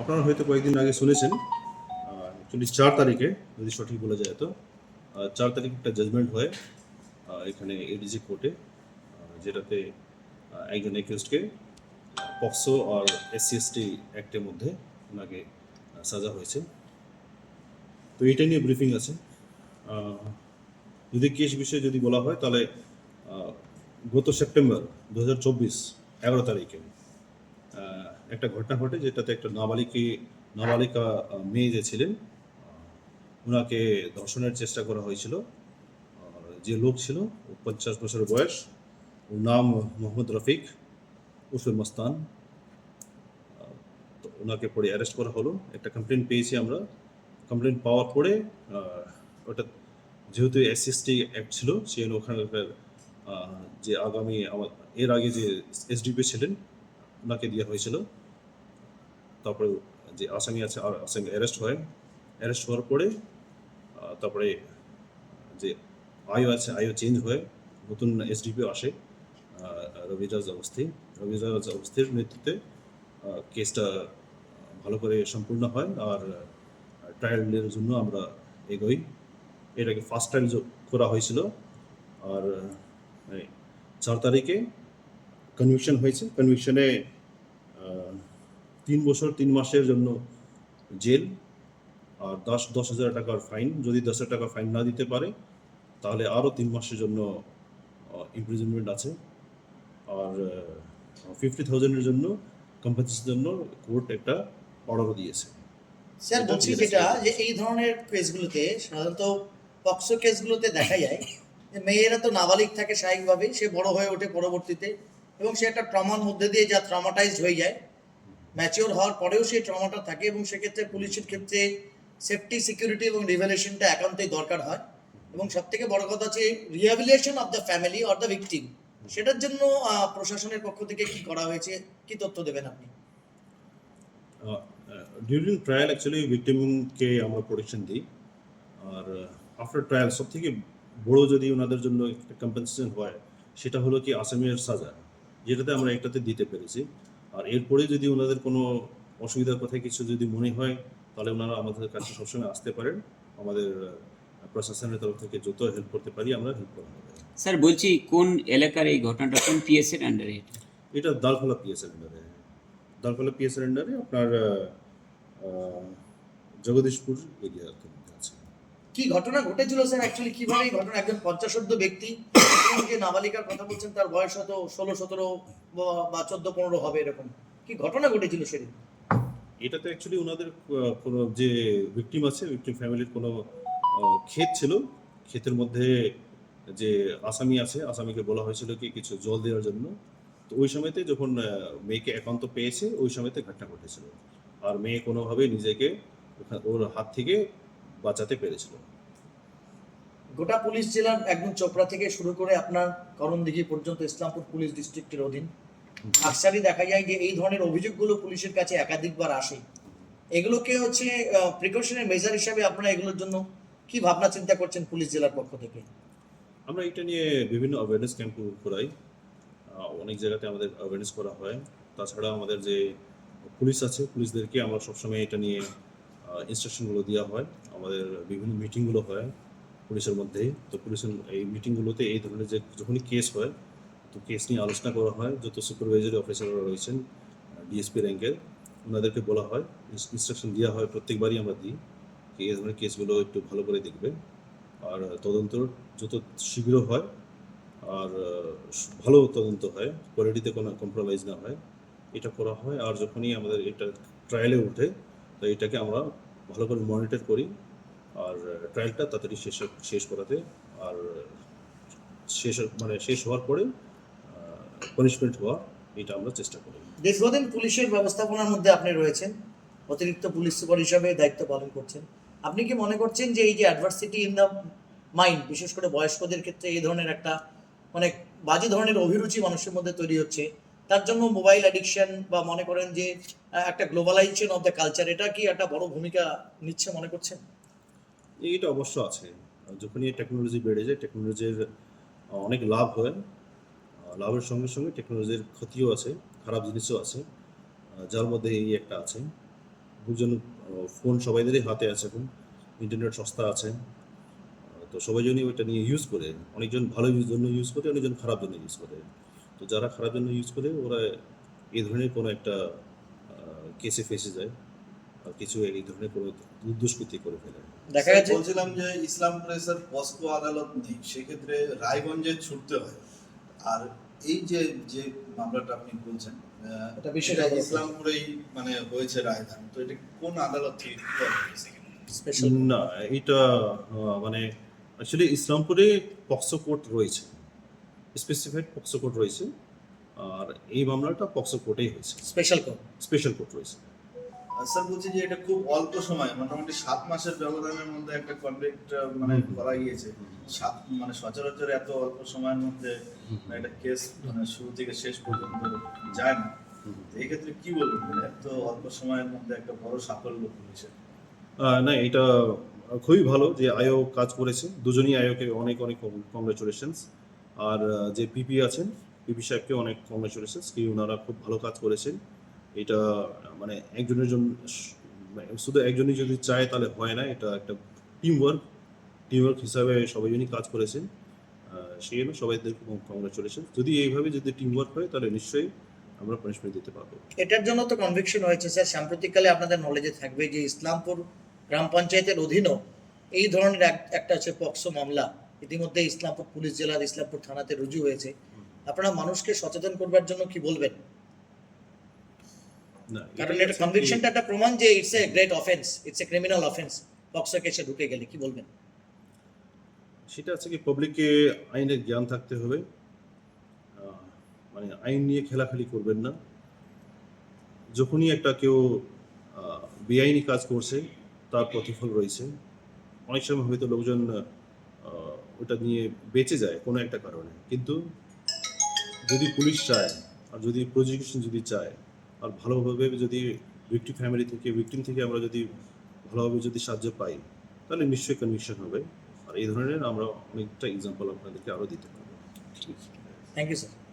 আপনারা হয়তো কয়েকদিন আগে শুনেছেন অ্যাকচুয়ালি চার তারিখে, যদি সঠিক বলা যায় তো চার তারিখ একটা জাজমেন্ট হয় এখানে এডিজি কোর্টে যেটাতে একজন একিউজডকে পক্সো আর এসসি এসটি অ্যাক্টের মধ্যে ওনাকে সাজা হয়েছে। তো এইটা নিয়ে ব্রিফিং আছে। যদি কেস বিষয়ে যদি বলা হয়, তাহলে গত সেপ্টেম্বর দু হাজার চব্বিশ, এগারো তারিখে একটা ঘটনা ঘটে যেটাতে একটা নাবালিকে, নাবালিকা মেয়ে যে ছিলেন ওনাকে ধর্ষণের চেষ্টা করা হয়েছিল। যে লোক ছিল পঞ্চাশ বছর বয়স, ওর নাম মোহাম্মদ রফিক উর্ফে মস্তান। তো ওনাকে পরে অ্যারেস্ট করা হলো। একটা কমপ্লেন পেয়েছি আমরা। কমপ্লেন পাওয়ার পরে ওটা যেহেতু এসএসটি অ্যাক্ট ছিল জন্য ওখানকার যে আগামী আমার এর আগে যে এসডিপি ছিলেন, ওনাকে দেওয়া হয়েছিল। তারপরে যে আসামি আছে আসামি অ্যারেস্ট হয়। অ্যারেস্ট হওয়ার পরে তারপরে যে আয়ো আছে আয়ো চেঞ্জ হয়ে। নতুন এসডিপিও আসে রবিরাজ অবস্থি। রবিরাজ অবস্থির নেতৃত্বে কেসটা ভালো করে সম্পূর্ণ হয় আর ট্রায়ালের জন্য আমরা এগোই। এটাকে ফার্স্ট ট্রায়াল করা হয়েছিল আর আহ, চার তারিখে কনভিকশন হয়েছে। কনভিকশনে তিন বছর তিন মাসের জন্য জেল আর দশ দশ হাজার টাকার ফাইন। যদি দশ হাজার টাকা ফাইন না দিতে পারে তাহলে আরও তিন মাসের জন্য ইমপ্রিজনমেন্ট আছে। আর ফিফটি থাউজেন্ডের জন্য কম্পেনসেশনের জন্য কোর্ট একটা অর্ডারও দিয়েছে। স্যার বলছি যেটা যে এই ধরনের কেসগুলোতে সাধারণত পক্সো কেসগুলোতে দেখা যায় যে মেয়েরা তো নাবালিক থাকে স্বাভাবিকভাবেই সে বড় হয়ে ওঠে পরবর্তীতে এবং সে একটা ট্রমার মধ্যে দিয়ে যা ট্রমাটাইজড হয়ে যায়। ম্যাচিওর হওয়ার পরেও সেই ট্রমাটা থাকে এবং সেক্ষেত্রে পুলিশের ক্ষেত্রে সেফটি, সিকিউরিটি এবং রিভেলেশনটা একান্তই দরকার হয়। এবং সব থেকে বড় কথা হচ্ছে rehabilitation of the family or the victim. সেটার জন্য প্রশাসনের পক্ষ থেকে কি করা হয়েছে? কি তথ্য দেবেন আপনি? ডিউরিং ট্রায়াল অ্যাকচুয়ালি ভিকটিমকে আমরা প্রোটেকশন দিই। আর আফটার ট্রায়াল সব থেকে বড় যদি ওনাদের জন্য একটা কম্পেনসেশন হয়, সেটা হলো কি আসামের সাজা, যেটাতে আমরা একটাতে দিতে পেরেছি। আর এরপরে যদি ওনাদের কোনো অসুবিধার কথা কিছু যদি মনে হয় তাহলে ওনারা আমাদের কাছে সবসময় আসতে পারেন। আমাদের প্রশাসনের তরফ থেকে যত হেল্প করতে পারি আমরা হেল্প করা স্যার বলছি কোন এলাকার এই ঘটনাটা কোন পিএস এর আন্ডারে এটা? এটা দালখোলা পিএসের আন্ডারে দালখোলা পিএসের আন্ডারে আপনার জগদীশপুর এরিয়ার আছে। কি ঘটনা ঘটেছিল স্যার? অ্যাকচুয়ালি কীভাবে এই ঘটনা? একজন পঞ্চাশোর্ধ ব্যক্তি এবং যে নাবালিকার কথা বলছেন, তার বয়স হয়তো ষোলো, সতেরো বা চোদ্দ, পনেরো হবে এরকম। কি ঘটনা ঘটেছিল সেদিন? এটাতে অ্যাকচুয়ালি ওনাদের কোনো যে ভিকটিম আছে ভিকটিম ফ্যামিলির কোনো ক্ষেত ছিল। ক্ষেতের মধ্যে যে আসামি আছে, আসামিকে বলা হয়েছিল কি কিছু জল দেওয়ার জন্য। তো ওই সময়তে যখন মেয়েকে একান্ত পেয়েছে, ওই সময়তে ঘটনা ঘটেছিল। আর মেয়ে কোনোভাবে নিজেকে ওর হাত থেকে বাঁচাতে পেরেছিল। গোটা পুলিশ জেলার একদম চোপড়া থেকে শুরু করে আপনার করণদিঘি পর্যন্ত ইসলামপুর পুলিশ ডিস্ট্রিক্টের অধীন। আকসারই দেখা যায় যে এই ধরনের অভিযোগগুলো পুলিশের কাছে একাধিকবার আসে। এগুলোকে হচ্ছে প্রিকশনের মেজার হিসাবে আপনারা এগুলোর জন্য কি ভাবনা চিন্তা করছেন পুলিশ জেলার পক্ষ থেকে? আমরা এটা নিয়ে বিভিন্ন অ্যাওয়ারনেস ক্যাম্প করাই। অনেক জায়গাতে আমাদের অ্যাওয়ারনেস করা হয়। তাছাড়া আমাদের যে পুলিশ আছে, পুলিশদেরকে আমরা সবসময় এটা নিয়ে ইনস্ট্রাকশনগুলো দেওয়া হয়। আমাদের বিভিন্ন মিটিংগুলো হয়। পুলিশের মধ্যে। তো পুলিশের এই মিটিংগুলোতে এই ধরনের যে যখনই কেস হয়, তো কেস নিয়ে আলোচনা করা হয়। যত সুপারভাইজারি অফিসাররা রয়েছেন ডিএসপি র্যাঙ্কের ওনাদেরকে বলা হয়। ইনস্ট্রাকশন দেওয়া হয় প্রত্যেকবারই আমরা দিই এই ধরনের কেসগুলো একটু ভালো করে দেখবে আর তদন্ত যত শীঘ্র হয়, আর ভালো তদন্ত হয় কোয়ালিটিতে কোনো কম্প্রোমাইজ না হয়, এটা করা হয়। আর যখনই আমাদের এটা ট্রায়ালে ওঠে তো এটাকে আমরা ভালো করে মনিটর করি। আর ট্রায়ালটা তাড়াতাড়ি শেষ শেষ করাতে। আর, শেষ মানে শেষ হওয়ার পরে পানিশমেন্ট হওয়া, এটা আমরা চেষ্টা করি। দীর্ঘদিন পুলিশের ব্যবস্থাপনার মধ্যে আপনি রয়েছেন। অতিরিক্ত পুলিশ সুপার হিসাবে দায়িত্ব পালন করছেন। আপনি কি মনে করছেন যে এই যে অ্যাডভার্সিটি ইন দ্য মাইন্ড বিশেষ করে বয়স্কদের ক্ষেত্রে এই ধরনের একটা মানে বাজে ধরনের অভিরুচি মানুষের মধ্যে তৈরি হচ্ছে, তার জন্য মোবাইল অ্যাডিকশন বা মনে করেন যে একটা গ্লোবালাইজেশন অফ দ্য কালচার এটা কি একটা বড় ভূমিকা নিচ্ছে মনে করছেন? এইটা অবশ্য আছে। যখনই টেকনোলজি বেড়ে যায় টেকনোলজির অনেক লাভ হয়। লাভের সঙ্গে সঙ্গে টেকনোলজির ক্ষতিও আছে, খারাপ জিনিসও আছে। যার মধ্যে এই একটা আছে। দুজন ফোন সবাইদেরই হাতে আছে এখন। ইন্টারনেট সস্তা আছে। তো সবাই জন্যই ওইটা নিয়ে ইউজ করে। অনেকজন ভালো জন্য ইউজ করে, অনেকজন খারাপ জন্য ইউজ করে। তো যারা খারাপ জন্য ইউজ করে, ওরা এই ধরনের কোনো একটা কেসে ফেসে যায়। আর কিছু এই ধরনের কোনো দুষ্কৃতি করে ফেলে। দেখা গেছে? বলছিলাম যে ইসলামপুরে স্যার পস্কো আদালত নেই সেক্ষেত্রে রায়গঞ্জে ছুটতে হয়। আর এই যে যে মামলাটা আপনি বলছেন এটা বিশেষ এটা ইসলামপুরেই মানে হয়েছে রায়দান। তো এটা কোন আদালত থেকে স্পেশাল না এটা মানে অ্যাকচুয়ালি ইসলামপুরে পক্সো কোর্ট রয়েছে। স্পেসিফাইড পক্সো কোর্ট রয়েছে। আর এই মামলাটা পক্সো কোর্টেই হয়েছে। স্পেশাল কোড স্পেশাল কোর্ট রয়েছে। স্যার বলছি যে এটা খুব অল্প সময়, মোটামুটি সাত মাসের ব্যবধানের মধ্যে একটা কনভিক্ট মানে। করা গিয়েছে। সাত মানে সচরাচর এত অল্প সময়ের মধ্যে একটা কেস মানে শুরু থেকে শেষ পর্যন্ত যায় না। এই ক্ষেত্রে কি বলবেন মানে এত অল্প সময়ের মধ্যে একটা বড় সাফল্য পুলিশের না, এটা খুবই ভালো যে আয়ো কাজ করেছে। দুজনই আয়োকে অনেক অনেক কংগ্রেচুলেশনস আর যে পিপি আছেন পিপি সাহেবকে অনেক কংগ্রেচুলেশনস কি ওনারা খুব ভালো কাজ করেছেন। এটা মানে একজনের জন্য মানে শুধু একজনই যদি চায় তাহলে হয় না এটা একটা টিম ওয়ার্ক টিম ওয়ার্ক হিসাবে সবাইজনই কাজ করেছেন সেই জন্য সবাইদের কংগ্রেচুলেশন যদি এইভাবে যদি টিম ওয়ার্ক হয় তাহলে নিশ্চয়ই আমরা পানিশমেন্ট দিতে পারব। এটার জন্য তো কনভিকশন হয়েছে স্যার সাম্প্রতিককালে আপনাদের নলেজে থাকবে যে ইসলামপুর গ্রাম পঞ্চায়েতের অধীনও এই ধরনের এক- একটা আছে পক্সো মামলা। ইতিমধ্যে ইসলামপুর পুলিশ জেলার ইসলামপুর থানাতে রুজু হয়েছে। আপনারা মানুষকে সচেতন করবার জন্য কি বলবেন? কারণ এটা কনভিকশনটা একটা প্রমাণ যে it's a great offence it's a criminal offence POCSO কেসে ঢুকে গেলে কি বলবেন? সেটা আছে কি পাবলিককে আইনের জ্ঞান থাকতে হবে। মানে আইন নিয়ে খেলাখালি করবেন না। যখনই একটা কেউ বেআইনি কাজ করছে তার প্রতিফল রয়েছে। অনেক সময় হয়তো লোকজন ওটা নিয়ে বেঁচে যায় কোনো একটা কারণে। কিন্তু যদি পুলিশ চায় আর যদি প্রজিকিউশন যদি চায় আর ভালোভাবে যদি ভিক্টিম ফ্যামিলি থেকে ভিক্টিম থেকে আমরা যদি ভালোভাবে যদি সাহায্য পাই, তাহলে নিশ্চয়ই কনভিকশন হবে। আর এই ধরনের আমরা অনেকটা এক্সাম্পল আপনাদেরকে আরও দিতে পারব। Thank you sir